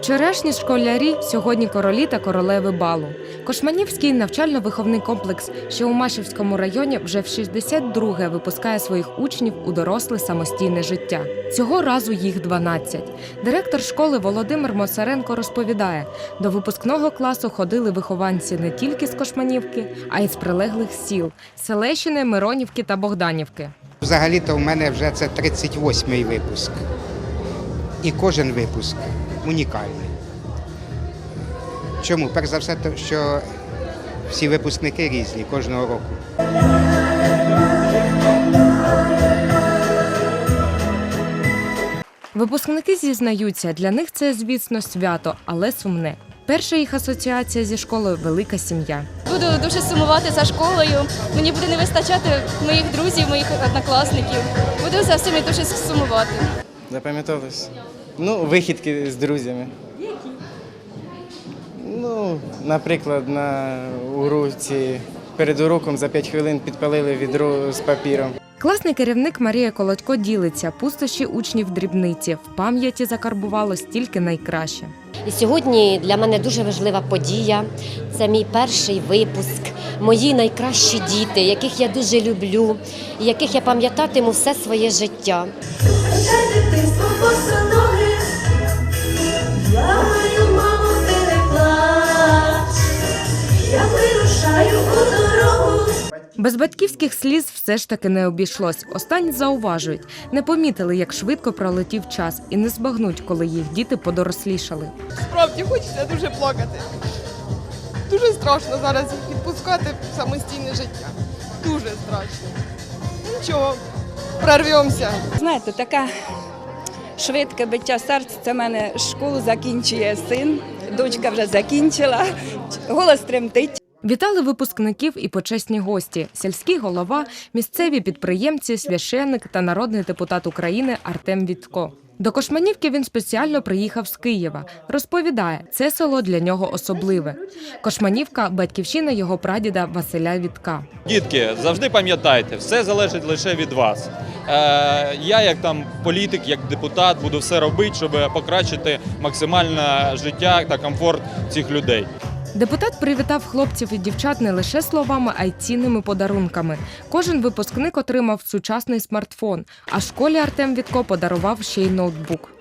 Вчорашні школярі сьогодні королі та королеви балу. Кошманівський навчально-виховний комплекс, що у Машівському районі вже в 62-ге випускає своїх учнів у доросле самостійне життя. Цього разу їх 12. Директор школи Володимир Моцаренко розповідає: до випускного класу ходили вихованці не тільки з Кошманівки, а й з прилеглих сіл Селещини, Миронівки та Богданівки. Взагалі-то в мене вже це 38-й випуск. І кожен випуск унікальний. Чому? Перш за все, то, що всі випускники різні кожного року. Випускники зізнаються, для них це, звісно, свято, але сумне. Перша їх асоціація зі школою велика сім'я. Буду дуже сумувати за школою. Мені буде не вистачати моїх друзів, моїх однокласників. Буду за всіми дуже сумувати. Запам'ятовувалось. Ну, вихідки з друзями. Які? Ну, наприклад, на уроці перед уроком за 5 хвилин підпалили відро з папіром. Класний керівник Марія Колодько ділиться пустощі учнів дрібниці. В пам'яті закарбувалось тільки найкраще. І сьогодні для мене дуже важлива подія. Це мій перший випуск, мої найкращі діти, яких я дуже люблю, яких я пам'ятатиму все своє життя. Без батьківських сліз все ж таки не обійшлось. Останні зауважують, не помітили, як швидко пролетів час, і не збагнуть, коли їх діти подорослішали. Справді хочеться дуже плакати. Дуже страшно зараз їх відпускати в самостійне життя. Дуже страшно. Нічого, прорвемося. Знаєте, така швидке биття серця. Це в мене школу закінчує син, дочка вже закінчила, голос тремтить. Вітали випускників і почесні гості: сільський голова, місцеві підприємці, священник та народний депутат України Артем Вітко. До Кошманівки він спеціально приїхав з Києва. Розповідає, це село для нього особливе. Кошманівка батьківщина його прадіда Василя Вітка. Дітки, завжди пам'ятайте, все залежить лише від вас. Е, я, як там політик, як депутат, буду все робити, щоб покращити максимальне життя та комфорт цих людей. Депутат привітав хлопців і дівчат не лише словами, а й цінними подарунками. Кожен випускник отримав сучасний смартфон, а школі Артем Вітко подарував ще й ноутбук.